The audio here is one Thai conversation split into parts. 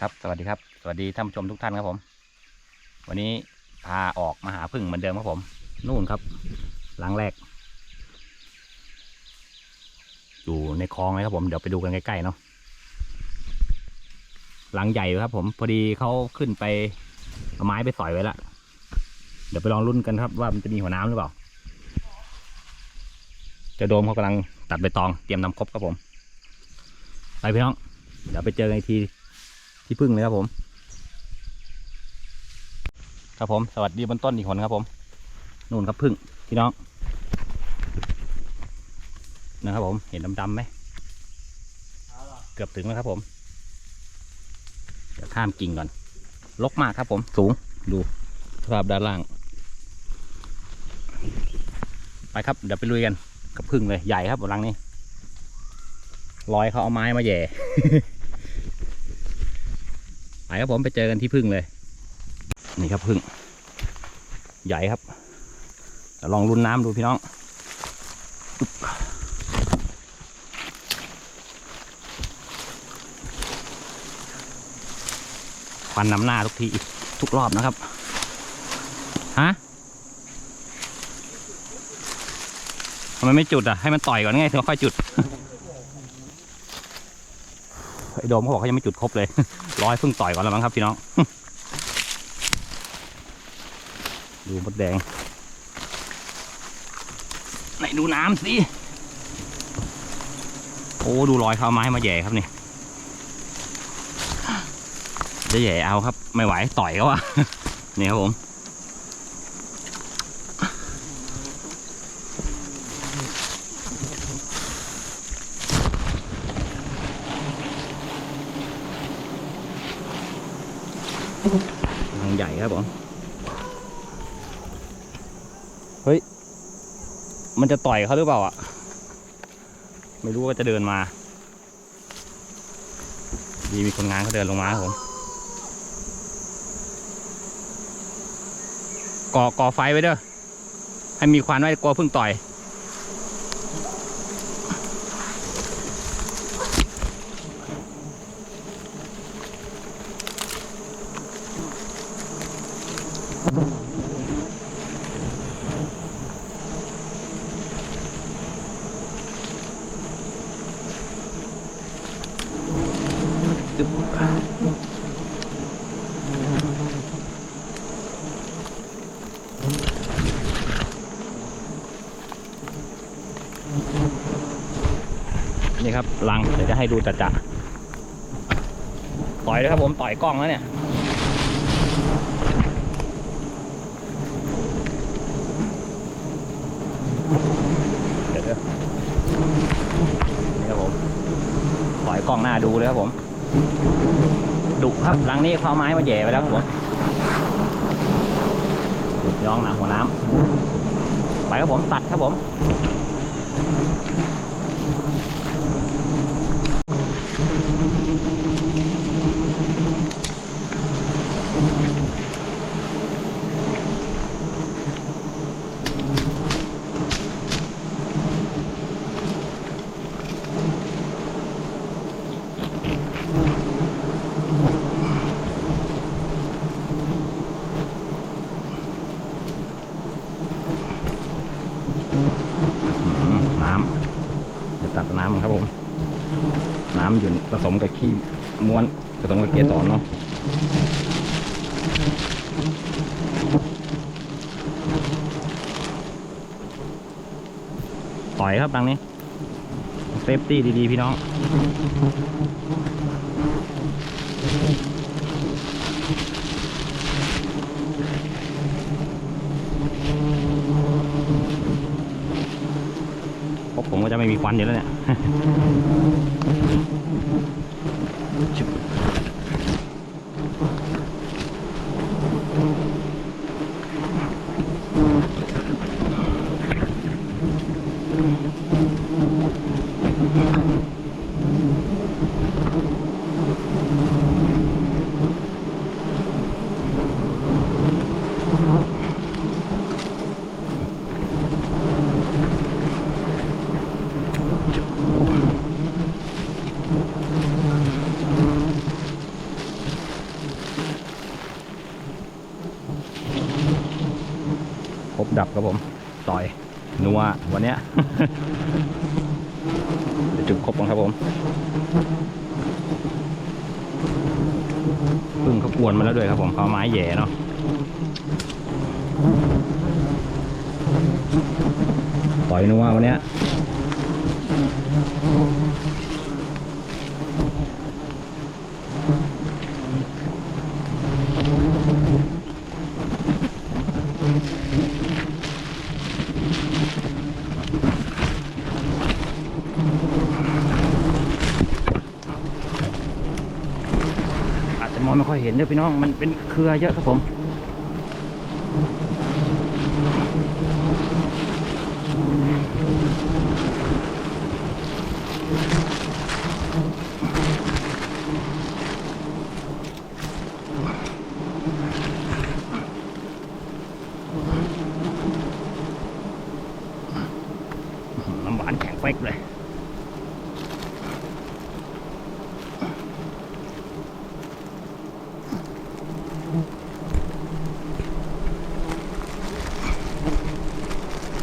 ครับ สวัสดีครับ สวัสดีท่านผู้ชมทุกท่านครับผม วันนี้พาออกมาหาพึ่งเหมือนเดิมครับผม นู่นครับ หลังแรก อยู่ในคลองเลยครับผม เดี๋ยวไปดูกันใกล้ๆเนาะ หลังใหญ่ครับผม พอดีเขาขึ้นไปเอาไม้ไปสอยไว้ละ เดี๋ยวไปลองรุ่นกันครับ ว่ามันจะมีหัวน้ำหรือเปล่าจะโดมเขากำลังตัดใบตองเตรียมนำครบครับผม ไปพี่น้อง เดี๋ยวไปเจอกันอีกที ที่พึ่งเลยครับผม ครับผมสวัสดีบนต้นอีกคนครับผมนู่นครับพึ่งพี่น้องนะครับผมเห็นดำๆไหมเกือบถึงแล้วครับผมเดี๋ยวข้ามกิ่งก่อนลกมากครับผมสูงดูสภาพด้านล่าง ไปครับเดี๋ยวไปลุยกันกับพึ่งเลยใหญ่ครับรังนี้ลอยเขาเอาไม้มาแย่ ครับผมไปเจอกันที่พึ่งเลย นี่ครับพึ่ง ใหญ่ครับลองรุนน้ำดูพี่น้องควันนำหน้าทุกทีทุกรอบนะครับ ฮะทำไมไม่จุดอะ ให้มันต่อยก่อนไงถึงค่อยจุด ไอ้โดมเขาบอกเขายังไม่จุดครบเลยร้อยเพิ่งต่อยก่อนแล้วมั้งครับพี่น้อง ดูมดแดง ไหนดูน้ำสิโอ้ดูรอยเขาเอาไม้มาแหย่ครับนี่จะแหย่เอาครับ ไม่ไหวต่อยเขาอะนี่ครับผม รังใหญ่ครับผม เฮ้ย มันจะต่อยเขาหรือเปล่าอะ ไม่รู้ว่าจะเดินมา ดีมีคนงานเขาเดินลงมาครับผมก่อก่อไฟไว้เด้อ ให้มีควันไว้กลัวเพิ่งต่อย นี่ครับลังเดี๋ยวจะให้ดูจัดจะต่อยเลยครับผม ต่อยกล้องแล้วเนี่ย เดี๋ยวเดี๋ยวนี่ครับผม ต่อย กล้องหน้าดูเลยครับผม ดุครับหลังนี้เขาไม้มาแย่ไปแล้วครับผมย้องหนาหัวน้ำไปครับผมตัดครับผมอืมน้ำจะ ตัดน้ำครับผม น้ำอยู่ผสมกับขี้ม้วนผสมกับเกสรเนาะต่อยครับดังนี้เซฟตี้ดีๆ พี่น้อง มีควันอยู่แล้วเนี่ย ต่อยนัววันเนี้ยจุดครบครับผมพึ่งเขากวนมาแล้วด้วยครับผมเขาไม้แย่เนาะต่อยนัววันเนี้ย อาจจะมอง ไม่ค่อยเห็นเด้อพี่น้องมันเป็นเครือเยอะครับผม น้ำหวานแข็งเป๊กเลย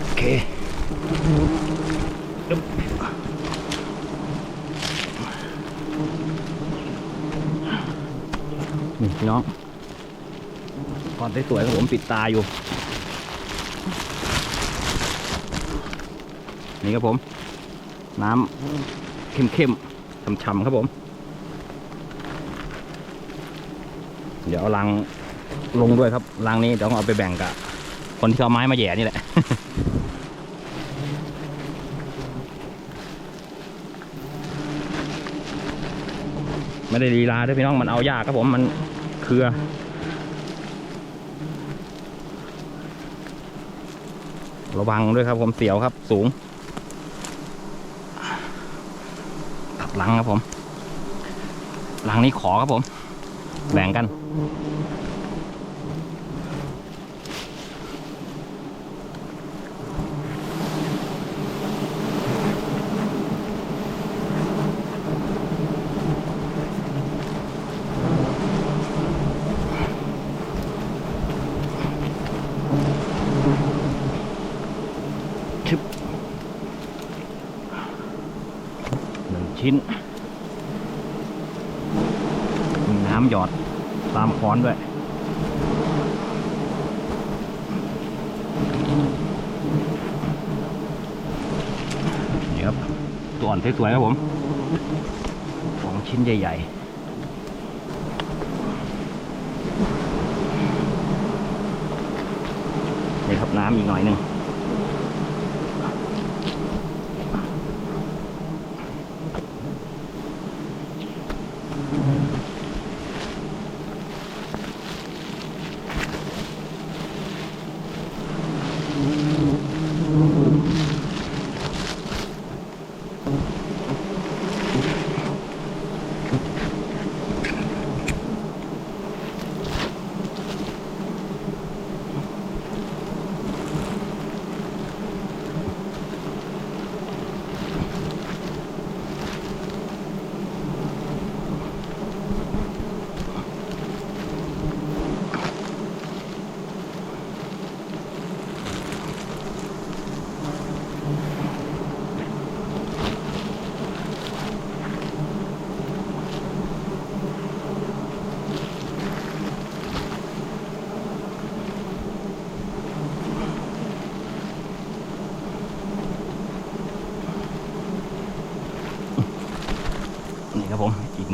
โอเคอึ๊บ นี่พี่น้องก่อนสวยๆครับผมปิดตาอยู่ นี่ครับผม น้ำเข้มๆช่ำๆครับผม เดี๋ยวเอาลังลงด้วยครับลังนี้เดี๋ยวเอาไปแบ่งกับคนที่เขาเอาไม้มาแย่นี่แหละ ไม่ได้ลีลาด้วยพี่น้องมันเอายากครับผมมันเครือระวังด้วยครับผมเสียวครับสูง ตัดหลังครับผม หลังนี้ขอครับผม แบ่งกัน ชิ้น น้ำหยอดตามค้อนด้วย นี่ครับ ตัวอ่อนสวยๆครับผมสองชิ้นใหญ่ ๆนี่ครับน้ำอีกหน่อยหนึ่ง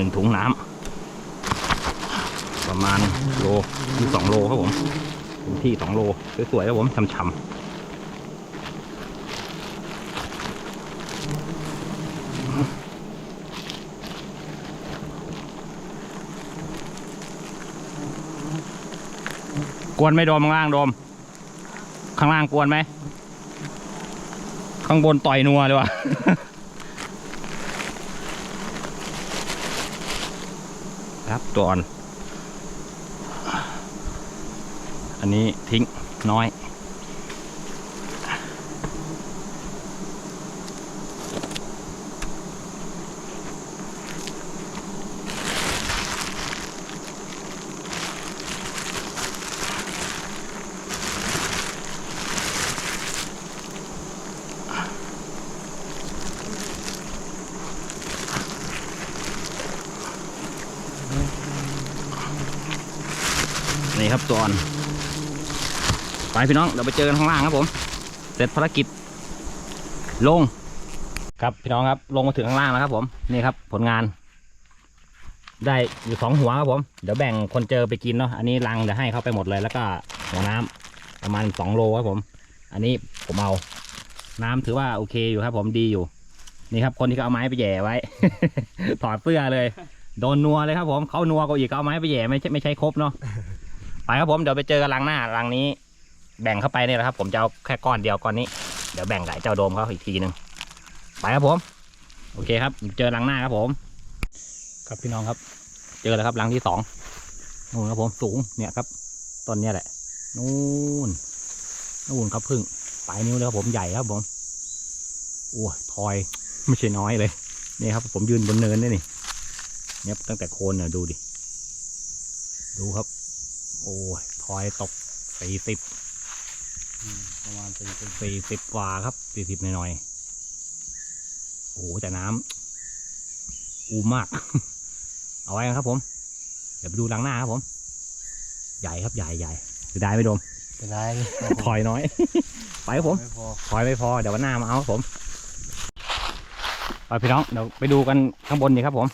นึ่งถุงน้ำประมาณโลที่สองโลครับผมถึงที่สองโลสวยๆครับผมช่ำๆกวนไหม่โดมข้างล่างโดม ข้างล่างกวนไหม ข้างบนต่อยนัวเลยว่ะ ครับ ตัวอ่อน อันนี้ทิ้งน้อย นี่ครับตัวอ่อนไปพี่น้องเดี๋ยวไปเจอกันข้างล่างครับผม เสร็จภารกิจ ลง ครับพี่น้องครับ ลงมาถึงข้างล่างแล้วครับ ผม นี่ครับ ผลงาน ได้อยู่สองหัวครับผม เดี๋ยวแบ่งคนเจอไปกินเนาะ อันนี้รังเดี๋ยวให้เขาไปหมดเลย แล้วก็หัวน้ำประมาณสองโลครับผม อันนี้ผมเอา น้ำถือว่าโอเคอยู่ครับ ผมดีอยู่ นี่ครับ คนที่เขาเอาไม้ไปแย่ไว้ ถอดเสื้อเลย โดนนัวเลยครับ ผมเขานัวก็อีกเขาเอาไม้ไปแย่ไม่ใช่ไม่ใช่ครบเนาะ ครับผมเดี๋ยวไปเจอกันรังหน้ารังนี้ แบ่งเข้าไปเนี่ยแหละครับ ผมจะเอาแค่ก้อนเดียวก้อนนี้เดี๋ยวแบ่งกับไอ้เจ้าโดมเขาอีกทีหนึ่งไปครับผม โอเคครับ เจอรังหน้าครับผม ครับพี่น้องครับ เจอแล้วครับรังที่สองนู่นครับผมสูงเนี่ยครับต้นเนี้ยแหละนู่นนู่นครับพึ่งปลายนิ้วเลยครับผมใหญ่ครับผมโอ้ยทอยไม่ใช่น้อยเลยนี่ครับ ผมยืนบนเนินนี่นี่เนี่ยตั้งแต่โคนเนี่ยดูดิดูครับ โอ้ยทอยตกสี่สิบประมาณเป็นเป็นสี่สิบกว่าครับสี่สิบหน่อยๆโอ้โหแต่น้ำอูมมาก เอาไว้นะครับผม เดี๋ยวไปดูหลังหน้าครับผม ใหญ่ครับใหญ่ใหญ่เสียดายไม่โดมเป็นไรถอยน้อย ไปครับผมไม่พอถอยไม่พอเดี๋ยววันหน้ามาเอาครับผมไปพี่น้องเดี๋ยวไปดูกันข้างบนดีครับผม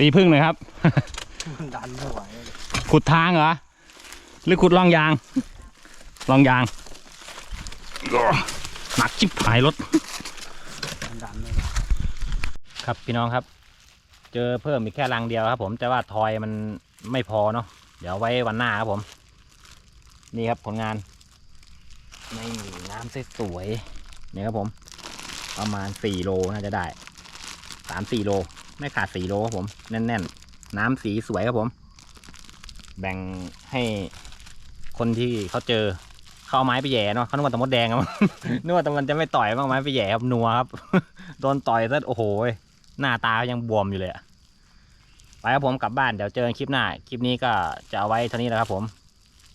ตีพึ่งเลยครับมันดันไม่ไหวเลยขุดทางเหรอ หรือขุดร่องยาง ร่องยาง หนักชิบหายรถมันดันไม่ไหวครับพี่น้องครับ เจอเพิ่มอีกแค่รังเดียวครับผม แต่ว่าทอยมันไม่พอเนาะ เดี๋ยวไว้วันหน้าครับผม นี่ครับผลงานนี่น้ำสวยๆนี่ครับผม ประมาณสี่โลน่าจะได้สามสี่โล ไม่ขาดสี่โลครับผม แน่น ๆ น้ำสีสวยครับผม แบ่งให้คนที่เขาเจอเขาเอาไม้ไปแหย่เนาะเขานึกว่าตะมดแดงครับนึกว่าตะมันจะไม่ต่อยบ้างไม้ไปแหย่ครับนัวครับ โดนต่อยซะโอ้โห หน้าตายังบวมอยู่เลยอะไปครับผมกลับบ้านเดี๋ยวเจอกันคลิปหน้า คลิปนี้ก็จะเอาไว้เท่านี้แหละครับ ผม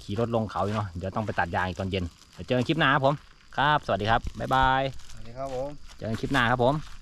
ขี่รถลงเขาอยู่เนาะเดี๋ยวต้องไปตัดยางอีกตอนเย็นเดี๋ยวเจอกันคลิปหน้าครับผม ครับ สวัสดีครับบ๊ายบายสวัสดีครับผมเจอกันคลิปหน้าครับผม